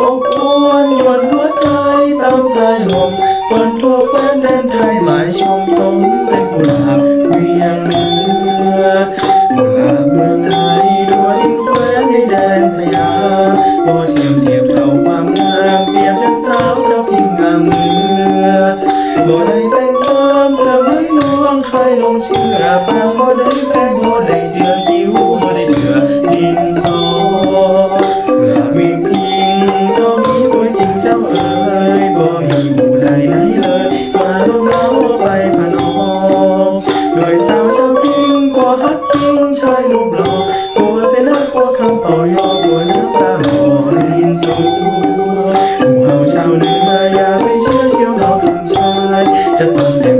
อบอวนยวนหัวใจตามสายลมเปิทั่วแผ่นแดนไทยหลายชมสมเป็นกุหลาบเวียงเหนือกุหลาบเมืองไทยทั่วดนแควนในแดนสยามพอเทียมเทียบเท่าความงามเปรียบดังสาวเจ้าพิงงามเมือบ่ได้แต่งตามเสริมให้ลวงใครลงเชื่อแปลว่าได้แปล ชายรูปหล่อกลัวเสนากลัวคำเป่ายอกลัวน้ำตาหล่อดินสูงหมู่เฮาชาวเหนืออย่าไปเชื่อเชียวน้องคุณชายจะต้องแต่ง